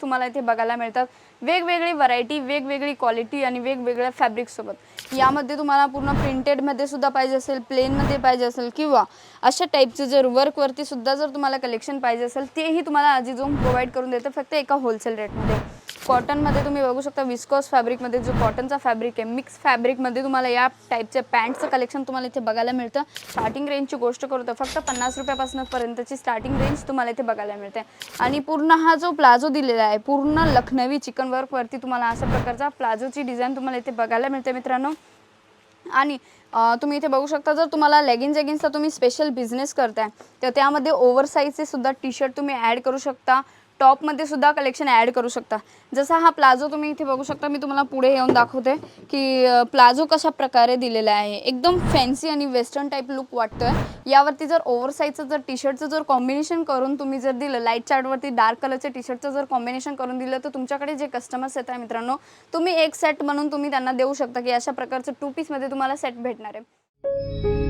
तुम्हाला इथे बघायला मिळतात. वेगवेगळी व्हरायटी वेगवेगळी क्वालिटी आणि वेगवेगळ्या फॅब्रिकसोबत यामध्ये तुम्हाला पूर्ण प्रिंटेडमध्ये सुद्धा पाहिजे असेल प्लेनमध्ये पाहिजे असेल किंवा अशा टाईपचे जर वर्कवरती सुद्धा जर तुम्हाला कलेक्शन पाहिजे असेल तेही तुम्हाला अजिझोम प्रोव्हाइड करून देतं फक्त एका होलसेल रेटमध्ये कॉटनमध्ये तुम्ही बघू शकता विस्कॉस फॅब्रिकमध्ये जो कॉटनचा फॅब्रिक आहे मिक्स फॅब्रिकमध्ये तुम्हाला या टाईपच्या पॅन्टचं कलेक्शन तुम्हाला इथे बघायला मिळतं. स्टार्टिंग रेंजची गोष्ट करतो फक्त पन्नास रुपयापासून पर्यंतची स्टार्टिंग रेंज तुम्हाला इथे बघायला मिळते. आणि पूर्ण हा जो प्लाझो दिलेला आहे पूर्ण लखनवी चिकन वर्कवरती तुम्हाला अशा प्रकारचा प्लाझोची डिझाईन तुम्हाला इथे बघायला मिळते मित्रांनो. आणि तुम्ही इथे बघू शकता जर तुम्हाला लेगिन्स एगिन्सचा तुम्ही स्पेशल बिझनेस करताय तर त्यामध्ये ओव्हर साईजचे सुद्धा टी शर्ट तुम्ही ॲड करू शकता. टॉपमध्ये सुद्धा कलेक्शन ॲड करू शकता. जसा हा प्लाझो तुम्ही इथे बघू शकता मी तुम्हाला पुढे येऊन दाखवते की प्लाझो कशा प्रकारे दिलेला आहे. एकदम फॅन्सी आणि वेस्टर्न टाईप लुक वाटतोय. यावरती जर ओव्हर साईजचं जर टी शर्टचं जर कॉम्बिनेशन करून तुम्ही जर दिलं लाइट चार्टवरती डार्क कलरच्या टी शर्टचं जर कॉम्बिनेशन करून दिलं तर तुमच्याकडे जे कस्टमर्स येत आहे मित्रांनो तुम्ही एक सेट म्हणून तुम्ही त्यांना देऊ शकता की अशा प्रकारचं टू पीसमध्ये तुम्हाला सेट भेटणार आहे.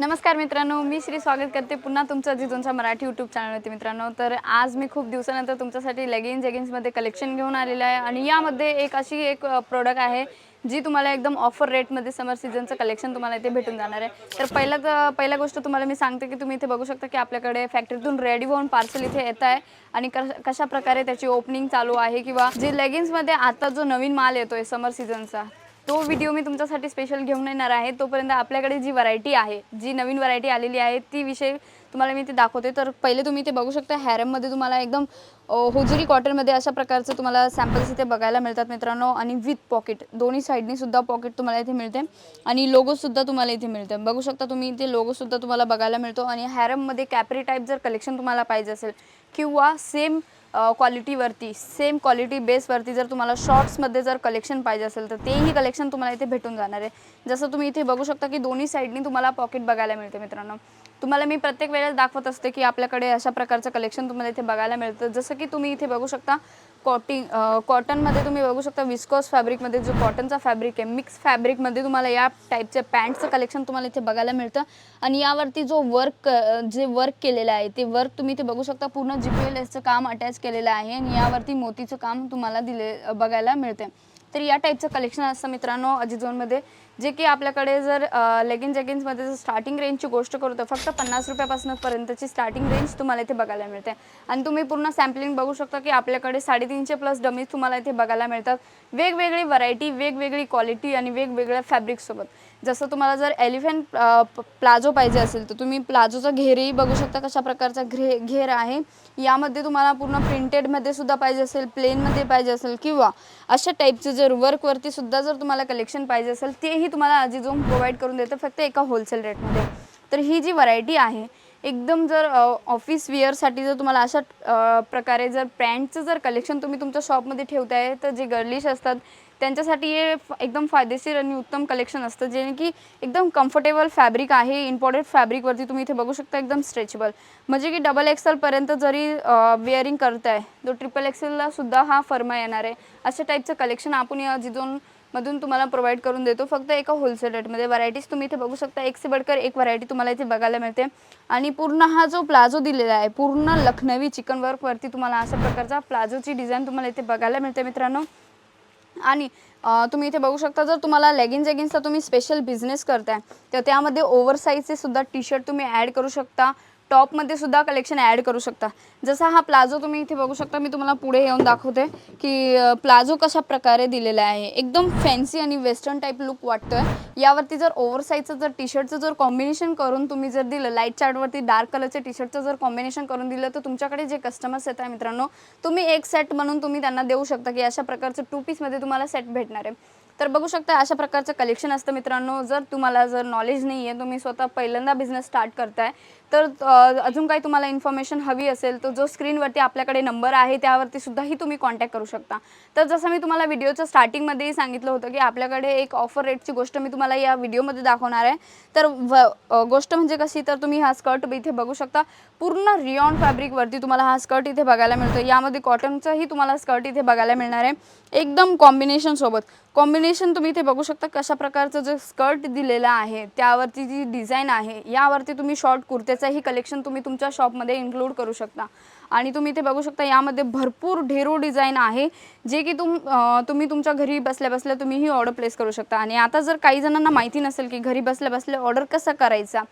नमस्कार मित्रांनो मी श्री स्वागत करते पुन्हा तुमचं जिजोंच्या मराठी यूट्यूब चॅनलवरती मित्रांनो. तर आज मी खूप दिवसानंतर तुमच्यासाठी लेगिन्स जेगिन्समध्ये कलेक्शन घेऊन आलेलं आहे आणि यामध्ये एक अशी एक प्रोडक्ट आहे जी तुम्हाला एकदम ऑफर रेटमध्ये समर सीझनचं कलेक्शन तुम्हाला इथे भेटून जाणार आहे. तर पहिला तर पहिला गोष्ट तुम्हाला मी सांगते की तुम्ही इथे बघू शकता की आपल्याकडे फॅक्टरीतून रेडी होऊन पार्सल इथे येत आहे आणि कशा प्रकारे त्याची ओपनिंग चालू आहे किंवा जे लेगिन्समध्ये आता जो नवीन माल येतोय समर सीझनचा तो व्हिडिओ मी तुमच्यासाठी स्पेशल घेऊन येणार आहे. तोपर्यंत आपल्याकडे जी व्हरायटी आहे जी नवीन व्हरायटी आलेली आहे ती विषय तुम्हाला मी ते दाखवते. तर पहिले तुम्ही ते बघू शकता हॅरममध्ये तुम्हाला एकदम अ, कॉटनमध्ये अशा प्रकारचं तुम्हाला सॅम्पल्स इथे बघायला मिळतात मित्रांनो. आणि विथ पॉकेट दोन्ही साईडनीसुद्धा पॉकेट तुम्हाला इथे मिळते. आणि लोगोसुद्धा तुम्हाला इथे मिळते. बघू शकता तुम्ही इथे लोगोसुद्धा तुम्हाला बघायला मिळतो. आणि हॅरममध्ये कॅपरी टाईप जर कलेक्शन तुम्हाला पाहिजे असेल किंवा सेम क्वालिटीवरती सेम क्वालिटी बेसवरती जर तुम्हाला शॉर्ट्समध्ये जर कलेक्शन पाहिजे असेल तर तेही कलेक्शन तुम्हाला इथे भेटून जाणार आहे. जसं तुम्ही इथे बघू शकता की दोन्ही साईडनी तुम्हाला पॉकेट बघायला मिळते मित्रांनो. तुम्हाला मी प्रत्येक वेळेस दाखवत असते की आपल्याकडे अशा प्रकारचं कलेक्शन तुम्हाला इथे बघायला मिळतं. जसं की तुम्ही इथे बघू शकता कॉटिंग कॉटनमध्ये तुम्ही बघू शकता विस्कॉस फॅब्रिकमध्ये जो कॉटनचा फॅब्रिक आहे मिक्स फॅब्रिकमध्ये तुम्हाला या टाईपच्या पॅन्टचं कलेक्शन तुम्हाला इथे बघायला मिळतं. आणि यावरती जो वर्क जे वर्क केलेलं आहे ते वर्क तुम्ही इथे बघू शकता पूर्ण जी पी एल एसचं काम अटॅच केलेलं आहे आणि यावरती मोतीचं काम तुम्हाला दिले बघायला मिळते तर या टाईपचं कलेक्शन असतं मित्रांनो अजिझोनमध्ये जे की आपल्याकडे जर लेगिन जेगिन्समध्ये जर स्टार्टिंग रेंजची गोष्ट करतो फक्त पन्नास रुपयापासून पर्यंतची स्टार्टिंग रेंज तुम्हाला इथे बघायला मिळते. आणि तुम्ही पूर्ण सॅम्पलिंग बघू शकता की आपल्याकडे साडेतीनशे प्लस डमीज तुम्हाला इथे बघायला मिळतात. वेगवेगळी व्हरायटी वेगवेगळी क्वालिटी आणि वेगवेगळ्या फॅब्रिकसोबत जसं तुम्हाला जर एलिफंट प्लाझो पाहिजे असेल तर तुम्ही प्लाझोचा घेरही बघू शकता कशा प्रकारचा घे घेर आहे. यामध्ये तुम्हाला पूर्ण प्रिंटेडमध्ये सुद्धा पाहिजे असेल प्लेनमध्ये पाहिजे असेल किंवा अशा टाईपचे जर वर्कवरती सुद्धा जर तुम्हाला कलेक्शन पाहिजे असेल तेही तुम्हाला अजिझोम प्रोव्हाइड करून देतं फक्त एका होलसेल रेटमध्ये तर ही जी व्हरायटी आहे एकदम जर ऑफिस वेअरसाठी जर तुम्हाला अशा प्रकारे जर पॅन्टचं जर कलेक्शन तुम्ही तुमच्या शॉपमध्ये ठेवताय तर जे गर्लिश असतात त्यांच्यासाठी हे एकदम फायदेशीर आणि उत्तम कलेक्शन असतं जे की एकदम कम्फर्टेबल फॅब्रिक आहे इम्पॉर्टेड फॅब्रिकवरती तुम्ही इथे बघू शकता एकदम स्ट्रेचेबल म्हणजे की डबल एक्सेलपर्यंत जरी वेअरिंग करताय तो ट्रिपल एक्सेलला सुद्धा हा फर्मा येणार आहे. अशा टाईपचं कलेक्शन आपण या जिजोन मधून तुम्हाला प्रोव्हाइड करून देतो. फक्त एका होलसेल रेटमध्ये व्हरायटीज तुम्ही इथे बघू शकता एक से बडकर एक व्हरायटी तुम्हाला इथे बघायला मिळते. आणि पूर्ण हा जो प्लाझो दिलेला आहे पूर्ण लखनवी चिकन वर्कवरती तुम्हाला अशा प्रकारचा प्लाझोची डिझाईन तुम्हाला इथे बघायला मिळते मित्रांनो. आणि तुम्ही इथे बघू शकता जर तुम्हाला लेगिन्स जेगिन्सचा तुम्ही स्पेशल बिझनेस करताय तर त्यामध्ये ओव्हर साईजचे सुद्धा टी शर्ट तुम्ही ॲड करू शकता. टॉपमध्ये सुद्धा कलेक्शन ॲड करू शकता. जसा हा प्लाझो तुम्ही इथे बघू शकता मी तुम्हाला पुढे येऊन दाखवते की प्लाझो कशा प्रकारे दिलेला आहे. एकदम फॅन्सी आणि वेस्टर्न टाईप लुक वाटतोय. यावरती जर ओव्हर साईजचं जर टी शर्टचं जर कॉम्बिनेशन करून तुम्ही जर दिलं लाइट चार्टवरती डार्क कलरच्या टी शर्टचं जर कॉम्बिनेशन करून दिलं तर तुमच्याकडे जे कस्टमर्स येत आहे मित्रांनो तुम्ही एक सेट म्हणून तुम्ही त्यांना देऊ शकता की अशा प्रकारचं टू पीसमध्ये तुम्हाला सेट भेटणार आहे. तर बघू शकता अशा प्रकारचं कलेक्शन असतं मित्रांनो. जर तुम्हाला जर नॉलेज नाही आहे तुम्ही स्वतः पहिल्यांदा बिझनेस स्टार्ट करताय तर अजून काही तुम्हाला इन्फॉर्मेशन हवी असेल तर जो स्क्रीनवरती आपल्याकडे नंबर आहे त्यावरती सुद्धाही तुम्ही कॉन्टॅक्ट करू शकता. तर जसं मी तुम्हाला व्हिडिओच्या स्टार्टिंगमध्येही सांगितलं होतं की आपल्याकडे एक ऑफर रेटची गोष्ट मी तुम्हाला या व्हिडिओमध्ये दाखवणार आहे. तर व गोष्ट म्हणजे कशी? तर तुम्ही हा स्कर्ट इथे बघू शकता. पूर्ण रिऑन फॅब्रिकवरती तुम्हाला हा स्कर्ट इथे बघायला मिळतो यामध्ये कॉटनचंही तुम्हाला स्कर्ट इथे बघायला मिळणार आहे. एकदम कॉम्बिनेशन सोबत. कॉम्बिनेशन तुम्ही इथे बघू शकता कशा प्रकारचं जे स्कर्ट दिलेलं आहे त्यावरती जी डिझाईन आहे यावरती तुम्ही शॉर्ट कुर्त्याचंही कलेक्शन तुम्ही तुमच्या शॉपमध्ये इन्क्लूड करू शकता. आणि तुम्ही इथे बघू शकता यामध्ये भरपूर ढेरो डिझाईन आहे जे की तुम तुम्ही तुमच्या घरी बसल्या बसल्या तुम्हीही ऑर्डर प्लेस करू शकता. आणि आता जर काही जणांना माहिती नसेल की घरी बसल्या बसल्या ऑर्डर कसा करायचा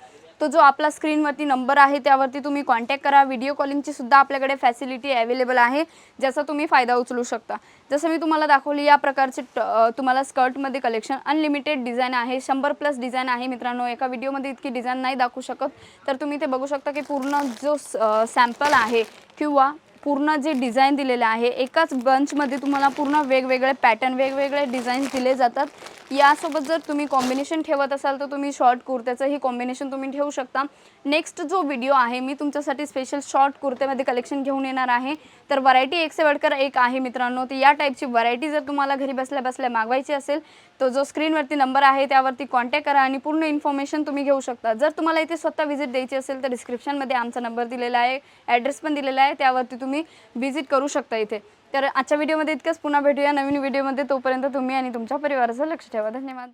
तो जो आपला स्क्रीनवरती नंबर आहे त्यावरती तुम्ही कॉन्टॅक्ट करा. व्हिडिओ कॉलिंगची सुद्धा आपल्याकडे फॅसिलिटी अवेलेबल आहे ज्याचा तुम्ही फायदा उचलू शकता. जसं मी तुम्हाला दाखवली या प्रकारचे तुम्हाला स्कर्टमध्ये कलेक्शन अनलिमिटेड डिझाईन आहे. शंभर प्लस डिझाईन आहे मित्रांनो. एका व्हिडिओमध्ये इतकी डिझाईन नाही दाखवू शकत. तर तुम्ही ते बघू शकता की पूर्ण जो सॅम्पल आहे किंवा पूर्ण जे डिझाईन दिलेले आहे एकाच बंचमध्ये तुम्हाला पूर्ण वेगवेगळे पॅटर्न वेगवेगळे डिझाईन्स दिले जातात. यासोबत जर तुम्ही कॉम्बिनेशन ठेवत असाल तर तुम्ही शॉर्ट कुर्त्याचंही कॉम्बिनेशन तुम्ही ठेवू शकता. नेक्स्ट जो व्हिडिओ आहे मी तुमच्यासाठी स्पेशल शॉर्ट कुर्त्यामध्ये कलेक्शन घेऊन येणार आहे. तर व्हरायटी एक से वडकर एक आहे मित्रांनो. तर या टाईपची व्हरायटी जर तुम्हाला घरी बसल्या बसल्या मागवायची असेल तो जो स्क्रीनवरती नंबर आहे त्यावरती कॉन्टॅक्ट करा आणि पूर्ण इन्फॉर्मेशन तुम्ही घेऊ शकता. जर तुम्हाला इथे स्वतः व्हिजिट द्यायची असेल तर डिस्क्रिप्शनमध्ये आमचा नंबर दिलेला आहे ॲड्रेस पण दिलेला आहे त्यावरती तुम्ही तुम्ही व्हिजिट करू शकता इथे. तर आजच्या व्हिडिओमध्ये इतकंच. पुन्हा भेटूया नवीन व्हिडिओमध्ये तोपर्यंत तुम्ही आणि तुमच्या परिवाराचं लक्ष ठेवा. धन्यवाद.